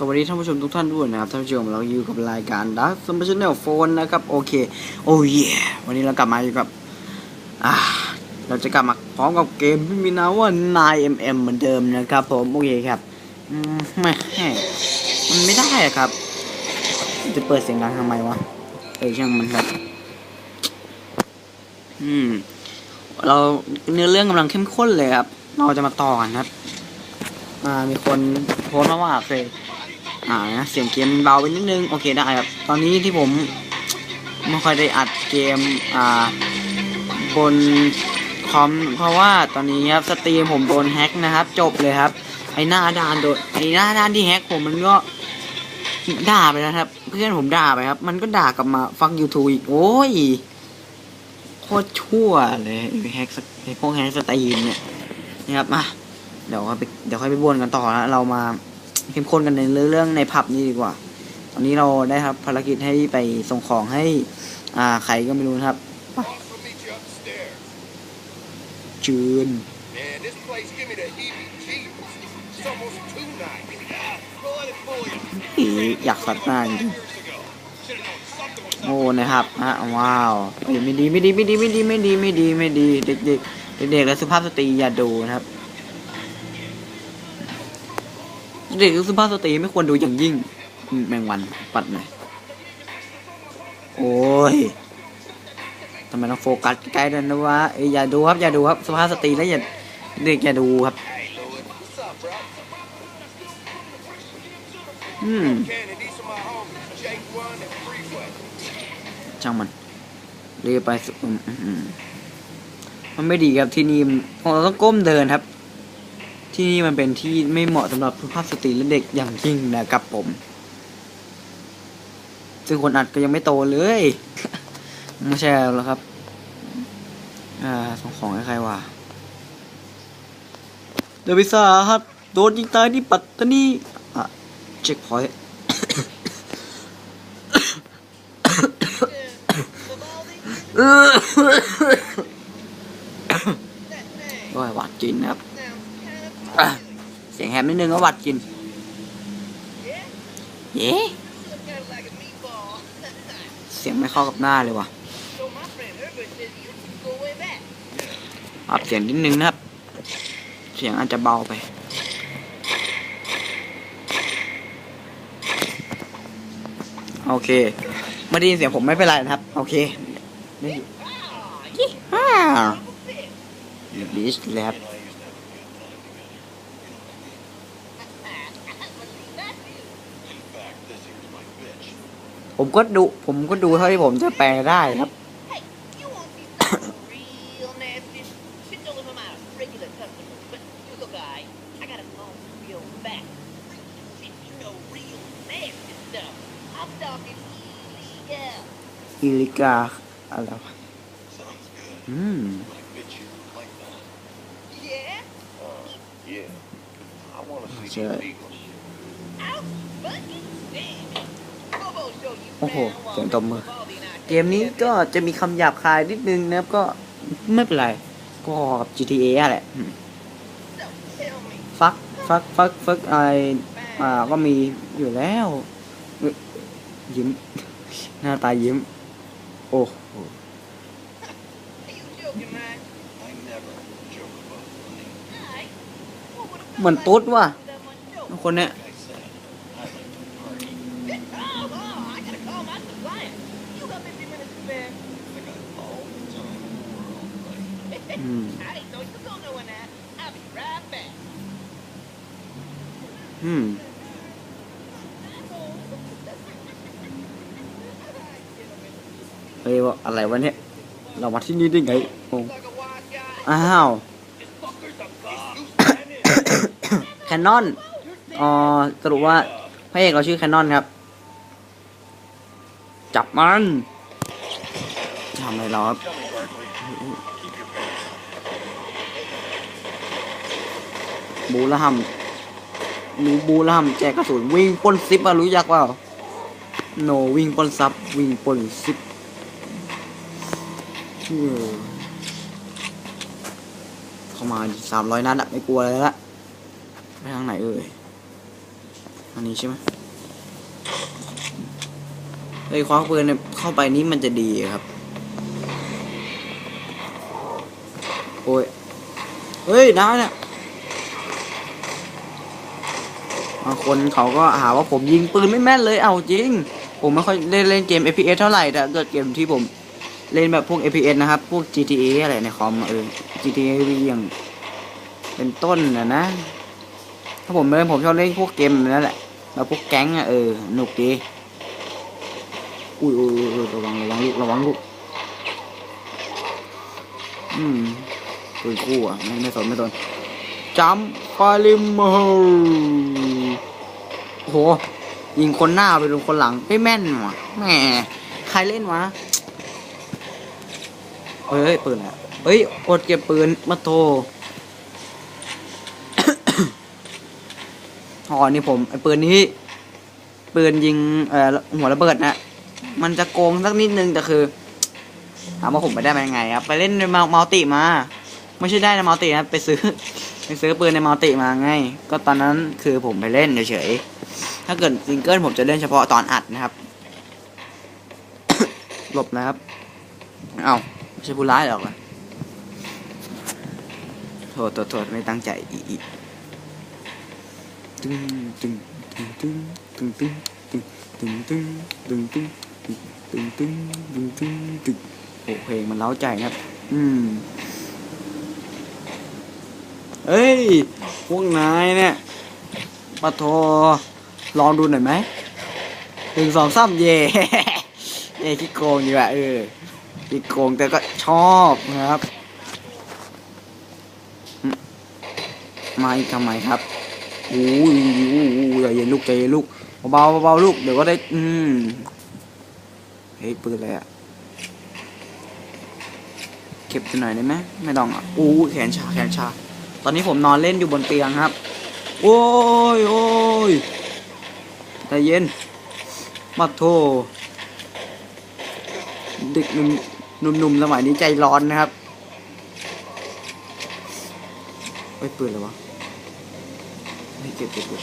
สวัสดีท่านผู้ชมทุกท่านด้วยนะครับท่านผู้ชมเราอยู่กับรายการดักสม c ช n แนลโฟนนะครับโอเคโอ้ยวันนี้เรากลับมาอยู่กับอ่าเราจะกลับมาพร้อมกับเกมที่มีนามว่า 9mm เอ็มเอ็มเหมือนเดิมนะครับผมโอเคครับอืมไม่มันไม่ได้ครับ จะเปิดเสียงดังทำไมวะเออช่างมันครับอืมเราเนื้อเรื่องกำลังเข้มข้นเลยครับ เราจะมาต่อกันครับ อ่ามีคนโพสต์มาว่าเคย อ่านะเสียงเกมเบาไปนิดนึง โอเคได้ครับ ตอนนี้ที่ผมไม่ค่อยได้อัดเกมอ่าบนคอมเพราะว่าตอนนี้ครับสตรีมผมโดนแฮ็กนะครับ จบเลยครับ ไอหน้าด้านโดนไอหน้าด้านที่แฮ็กผมมันก็ด่าไปแล้วครับ เพื่อนผมด่าไปครับ มันก็ด่ากลับมาฟัง YouTube อีก โอ้ยโคตรชั่วเลยไอแฮกไอพวกแฮกสตรีมเนี่ยนะครับมาเดี๋ยวค่อยไปเดี๋ยวค่อยไปบวนกันต่อนะเรามา เข้มข้นกันในเรื่องในผับนี้ดีกว่า ตอนนี้เราได้ครับภารกิจให้ไปส่งของให้ อ่าใครก็ไม่รู้นะครับ Boss will meet you upstairs. จืน Man, this place give me the heebie-jeebies. It's almost too nice. Ah, roll it for you. อีอยากสัตว์หน้าจริง Years ago. Should've known something was โอ้นะครับฮะว้าวเอ้ยไม่ดีไม่ดีไม่ดีไม่ดีไม่ดีไม่ดีไม่ดี เด็กเด็กเด็กเด็กๆและสุภาพสตรีอย่าดูนะครับ เด็กสุภาพสตรีไม่ควรดูอย่างยิ่ง แมงวันปัดหน่อย โอ้ยทำไมต้องโฟกัสใกล้ๆด้วยนะวะอย่าดูครับ อย่าดูครับสุภาพสตรีแล้วอย่าเด็กอย่าดูครับ อืมช่างมันเรียกไปสุมันไม่ดีครับที่นี่เราต้องก้มเดินครับ ที่นี่มันเป็นที่ไม่เหมาะสำหรับสุภาพสตรีและเด็กอย่างยิ่งนะครับผม ซึ่งคนอัดก็ยังไม่โตเลย ไม่ใช่แล้วครับ อ่าส่งของให้ใครวะเดวิซ่าครับโดนยิงตายที่ปัตตานีอะเช็คพอยต์เออโอ้ยหวัดกินนะครับ เสียงแหบนิดนึงก็หวัดกินเย้เสียงไม่เข้ากับหน้าเลยว่ะปรับเสียงนิดนึงนะครับ เสียงอาจจะเบาไป โอเคไม่ได้ยินเสียงผมไม่เป็นไรนะครับ โอเคนี่ยี่ห้าบิชแลบ ผมก็ดู ผมก็ดูเท่าที่ผมจะแปลได้ครับ อิลิกาอะไรวะอืม เจอ โอ้โหเสียงตบมือ เกมนี้ก็จะมีคำหยาบคายนิดนึงนะครับก็ไม่เป็นไร ก็กับ GTA อแหละฟักฟักฟักฟักอะไรอ่าก็มีอยู่แล้วยิ้ม หน้าตายิ้ม โอ้โหเหมือนตุ๊ดว่ะคนเนี้ย อืมเฮ้ยว่าอะไรวะเนี่ย เรามาที่นี่ได้ไงงงอ้าวแคนนอนอ๋อสรุปว่าพระเอกเราชื่อแคนนอนครับ จับมันทำอะไรเราครับบูละหัม นูบูละหัมแจกกระสุนวิ่งปนซิปอะรู้ยักเปล่าโนวิ่งปนซับวิ่งปนซิปเข้ามาสามร้อยนัดอะไม่กลัวเลยละไปทางไหนเอ่ยอันนี้ใช่ไหมไอ้ยคว้าปืนเข้าไปนี่มันจะดีครับ โอ้ย เฮ้ยน้าเนี่ย บางคนเขาก็หาว่าผมยิงปืนไม่แม่นเลยเอาจริง ผมไม่ค่อยเล่นเล่นเกม FPS เท่าไหร่แต่เกิดเกมที่ผมเล่นแบบพวก FPS นะครับ พวก GTA อะไรในคอมเออ GTA อย่างเป็นต้นนะนะ ถ้าผมเล่นผมชอบเล่นพวกเกมนั่นแหละแบบพวกแก๊งอะเออหนุกดีอุ้ยอุ้ยระวังระวังลูกระวังลูกอืมปืนคู่อะไม่ไม่สนไม่สนจัมปาลิมโฮ โหยิงคนหน้าไปโดนคนหลังไม่แม่นว่ะแหมใครเล่นวะเฮ้ยปืนอะเฮ้ยอดเก็บปืนมาโทอ๋อนี่ผมไอ้ปืนนี้ปืนยิงเอ่อหัวระเบิดนะมันจะโกงสักนิดนึงแต่คือถามว่าผมไปได้มายังไงครับไปเล่นในมัลติมา ไม่ใช่ได้ในมัลตินะไปซื้อ ไปซื้อปืนในมัลติมาไง ก็ตอนนั้นคือผมไปเล่นเฉยๆ ถ้าเกิดซิงเกิลผมจะเล่นเฉพาะตอนอัดนะครับ หลบนะครับ เอ้าไม่ใช่ผู้ร้ายหรอกอะโทษโทษโทษไม่ตั้งใจอีอีตึงตึงตึงตึงตึงตึงตึงตึงตึงตึงตึงตึงตึงตึงตึงตึงโอ้เพลงมันเล้าใจครับ อืม เอ้ย พวกนายเนี่ยปะโทลองดูหน่อยไหมหนึ่งสองสามเย่เย่ขี้โกงดีว่ะเออขี้โกงแต่ก็ชอบนะครับ มาอีกทำไมครับโอ้ยโอ้ยโอ้ยใจเย็นลูกใจเย็นลูกเบาเบาลูกเดี๋ยวก็ได้ อืมเฮ้ยปืนอะไรอะเก็บตัวหน่อยได้ไหมไม่ต้องอะอู้แขนชาแขนชา ตอนนี้ผมนอนเล่นอยู่บนเตียงครับ โอ้ยโอ้ยใจเย็น มาโทเด็กหนุ่มหนุ่มๆสมัยนี้ใจร้อนนะครับเฮ้ยปืนอะไรวะเฮ้ยเก็บเก็บเก็บ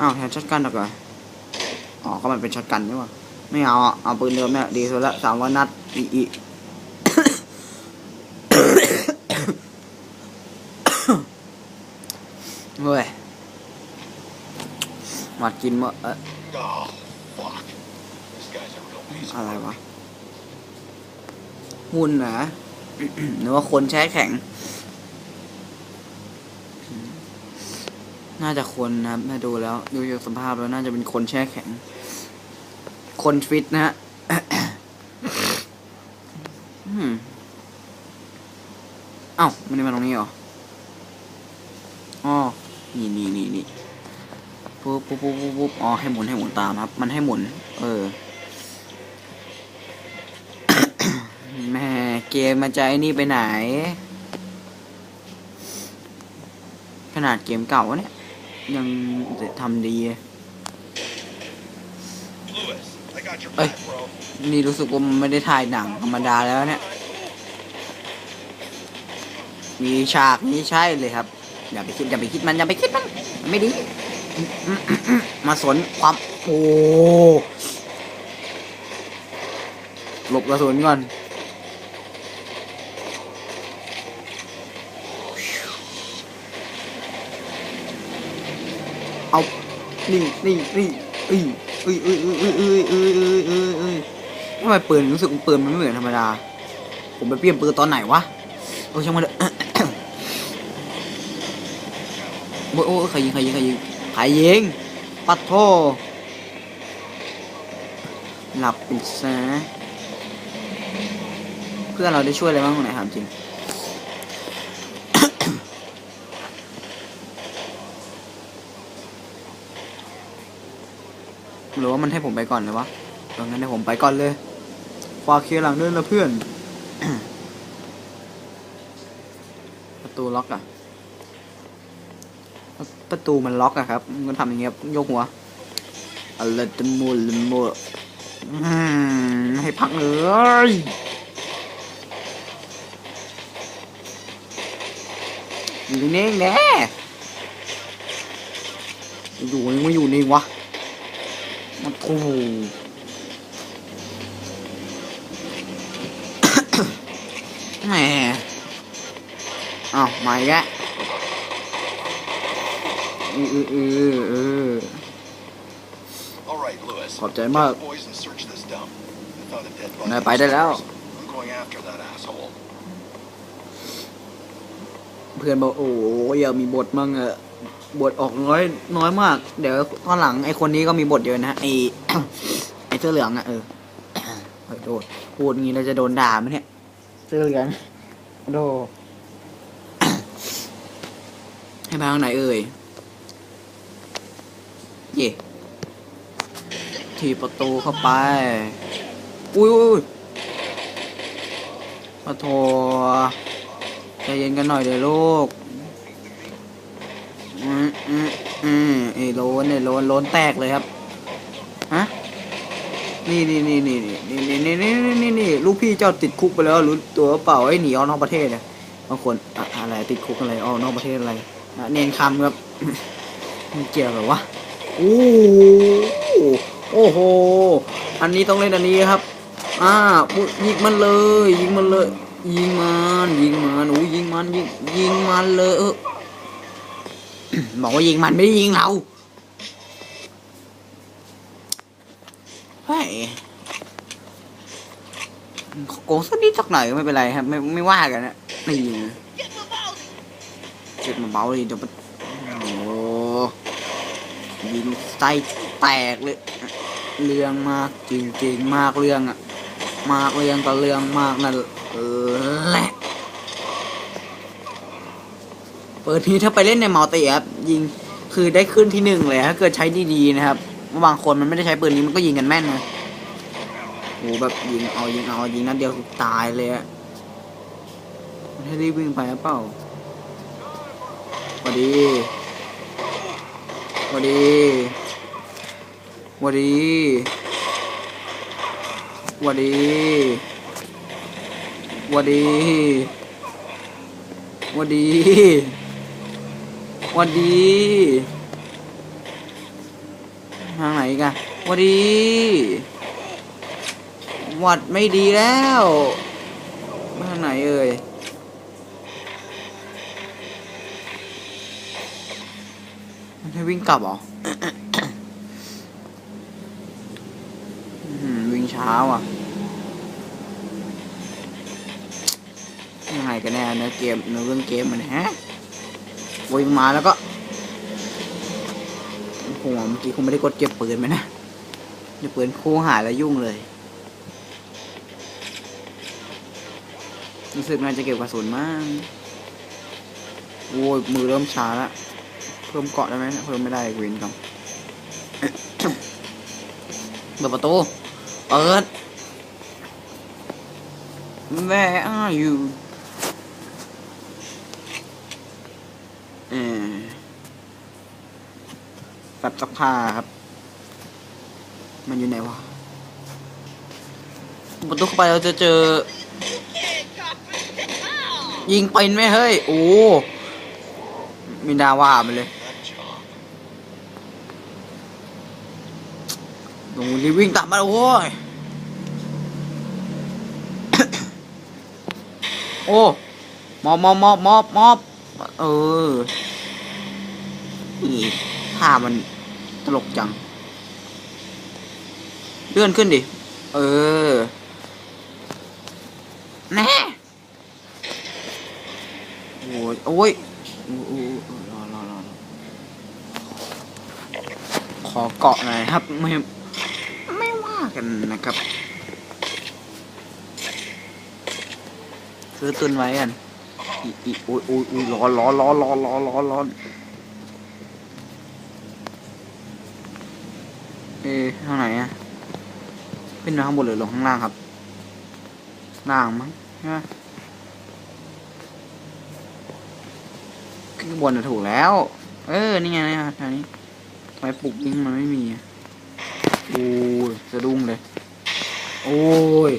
อ้าวแทนช็อตกันหรอกเหรออ๋อก็มันเป็นช็อตกันนี่หว่าไม่เอา เอาปืนเดิมเนี่ยดีสุดละสามร้อยนัดอีอี เฮ้ยมากินเมื่ออะไรวะหุ่นเหรอหรือว่าคนแช่แข็ง น่าจะคนนะครับถ้าดูแล้ว ดูจากสภาพแล้วน่าจะเป็นคนแช่แข็ง คนฟิตนะฮะเอ้าไม่ได้มาตรงนี้เหรอ นี่นี่นี่นี่ ปุ๊บปุ๊บปุ๊บอ๋อให้หมุนให้หมุนตามครับ มันให้หมุน เออแม่เกมมาจะไอ้นี่ไปไหน ขนาดเกมเก่าเนี่ย ยังทำดี Lewis, I got your Ê. back, bro. นี่รู้สึกว่ามันไม่ได้ถ่ายหนังธรรมดาแล้วเนี่ย มีฉากนี้ใช่เลยครับ อย่าไปคิดอย่าไปคิดมันอย่าไปคิดมัน ไม่ดี มาสนความโอ้หลบกระสุนก่อนเอานี่นี่นี่เอ้ยเอ้ยเอ้ยเอ้ยเอ้ยเอ้ยเอ้ยเอ้ยเอ้ยเอ้ยทำไมปืนรู้สึกปืนมันไม่เหมือนธรรมดา ผมไปเปลี่ยนปืนตอนไหนวะโอ้ช่างมันเถอะโอ้ยโอ้ยใครยิงใครยิงใครยิง ใครยิงปัดโทหลับปิดซะเพื่อนเราได้ช่วยอะไรบ้างไหนถามจริงหรือว่ามันให้ผมไปก่อนเลยวะเอองั้นให้ผมไปก่อนเลยฝากเคลียร์หลังด้วยนะเพื่อน ประตูล็อกอะ ประตูมันล็อกอะครับ มันทำอย่างเงี้ยยกหัวอะไรจะมูลมูอืมให้พักเลยอยู่นิ่งแน่อยู่ยังไม่อยู่นี่วะมันโอ้โหแหมอ้าวมาอีกแล้ว เออเออเออเออ All right, Lewis. ขอบใจมาก Get the boys and search this dump. I found a dead นาย body. ไปได้แล้ว I'm going after that asshole. เพื่อนบอกโอ้โหอย่ามีบทมั่งอะบทออกน้อยน้อยมาก เดี๋ยวตอนหลังไอคนนี้ก็มีบทเยอะนะไอไอเสื้อเหลืองอะเออเฮ้ยโดดพูดงี้เราจะโดนด่าไหมเนี่ยเสื้อเหลืองโดให้ไปทางไหนเอ่ย เย่ทีประตูเข้าไป อุ้ยอุ้ยอุ้ยปะโทใจเย็นกันหน่อยเดี๋ยวลูก อืมอืมอืมไอ้โลนไอ้โลนโลนแตกเลยครับ ฮะ นี่นี่นี่นี่นี่นี่นี่นี่นี่นี่นี่ลูกพี่เจ้าติดคุกไปแล้วรู้ตัวเปล่าไอ้หนีออกนอกประเทศเนี่ยบางคนอะอะไรติดคุกอะไรออกนอกประเทศอะไรเนนคำครับมันเกี่ยวกับวะ โอ้โหโอ้โห อันนี้ต้องเล่นอันนี้ครับ อ่ายิงมันเลย ยิงมันเลย ยิงมันยิงมันโอ้ยยิงมันยิงยิงมันเลยเออบอกว่ายิงมันไม่ได้ยิงเราเฮ้ยโกงสักนิดสักหน่อยไม่เป็นไรครับ ไม่ไม่ว่ากันนะนี่ Get my balls! เจ็ดมาเบาเลยเดี๋ยว ยิงไส้แตกเลย เรื่องมากจริงๆมากเรื่องอะมากเรื่องก็เรื่องมากนั่นแหละเปิดนี้ถ้าไปเล่นในมัลติครับยิงคือได้ขึ้นที่หนึ่งเลยถ้าเกิดใช้ดีๆนะครับบางคนมันไม่ได้ใช้ปืนนี้มันก็ยิงกันแม่นนะโหแบบยิงเอายิงเอายิงนัดเดียวตายเลยอะให้รีบวิ่งไปหรือเปล่าสวัสดี วัสดีวัสดีสวัสดีสวัสดีสวัสดีสวัสดีทางไหนกันสวัสดีหวัดไม่ดีแล้วทางไหนเอ่ย วิ่งกลับเหรอวิ่งเช้าอะ ยังไงกันแน่เนื้อเกมเนื้อเรื่องเกมมันฮะวิ่งมาแล้วก็โหเมื่อกี้คงไม่ได้กดเก็บปืนไหมนะเดี๋ยวปืนคู่หายแล้วยุ่งเลยรู้สึกน่าจะเก็บกระสุนมาก โอ้ยมือเริ่มชาแล้ว เพิ่มเกาะได้ไหมเพิ่มไม่ได้กรีนก่อนเปิดประตูเปิด Where are you เออแบบซักผ้าครับ มันอยู่ไหนวะเปิดประตูเข้าไปเราจะเจอ Can't cop me! ยิงเป็นไหมเฮ้ย โอ้ไม่น่าว่ามันเลย That job. โอ้ รีบวิ่งตามมาโอ้ย โอ้ มอบมอบมอบมอบมอบเออนี่ท่ามันตลกจัง เลื่อนขึ้นดิ เออ แน่โอ้ย โอ้ยรอรอรอขอเกาะหน่อยครับไม่ กันนะครับ ซื้อตุนไว้กันอีอีโอ้ยโอ้ยโอ้ยร้อนร้อนร้อนร้อนร้อนร้อนร้อนเอ๊ะทางไหนอะขึ้นมาข้างบนหรือลงข้างล่างครับ ล่างมั้งใช่ไหมขึ้นบนน่ะถูกแล้ว เออ นี่ไงนี่ไงทางนี้ทำไมปลุกยิงมันไม่มีอะ โอ้ยสะดุ้งเลย โอ้ย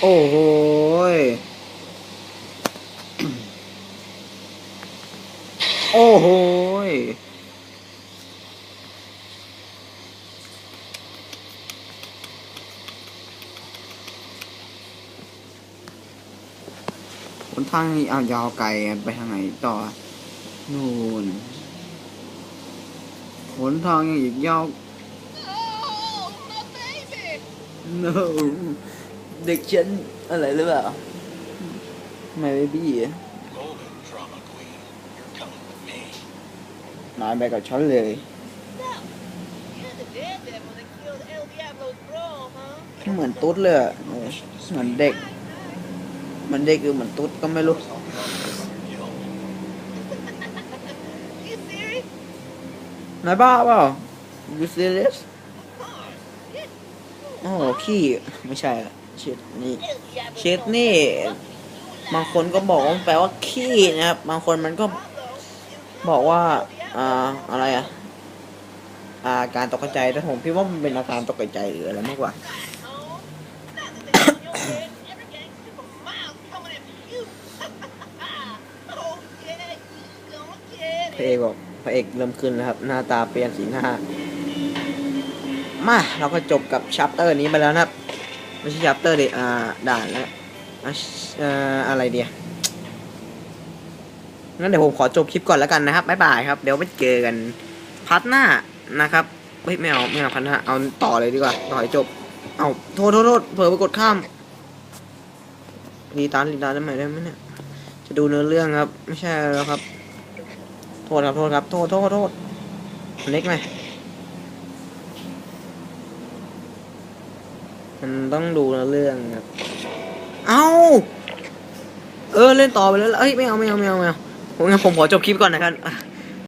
โอ้โหโอ้โหคนทางนี้เอายาวไกลไปทางไหนต่อ นู่น หนทางยังอีกยาว Oh, my baby! no เด็กฉันอะไรหรือเปล่าไม่เบ นายบ้าเปล่า you serious โอ้ขี้ไม่ใช่อะเชิดนี่ El Diablo's Shit, gonna nee. fuck you บางคนก็บอกว่าแปลว่าขี้นะครับ บางคนมันก็บอกว่าอ่าอะไรอะอาการตกใจแต่ผมพี่ว่ามันเป็นอาการตกใจหรืออะไรมากกว่าพระเอกบอก พระเอกเริ่มขึ้นแล้วครับ หน้าตาเปลี่ยนสีหน้า มาเราก็จบกับชัปเตอร์นี้ไปแล้วนะครับ ไม่ใช่ชัปเตอร์ดิอ่าด่านแล้วอะอ่ออะไรเดียงั้นเดี๋ยวผมขอจบคลิปก่อนแล้วกันนะครับบ๊ายบายครับ เดี๋ยวไปเจอกันพาร์ทหน้านะครับเฮ้ยไม่เอาไม่เอาพาร์ทหน้าเอาต่อเลยดีกว่าต่อให้จบ เอาโทษโทษโทษเผลอไปกดข้ามรีตาร์รีตาร์ทได้ไหมได้ไหมเนี่ยจะดูเนื้อเรื่องครับ ไม่ใช่แล้วครับ โทษครับโทษครับโทษโทษโทษเล็กไหมมันต้องดูเรื่องครับ เอาเออเล่นต่อไปแล้วเอ้ยไม่เอาไม่เอาไม่เอาไม่เอาผมผมขอจบคลิปก่อนนะครับ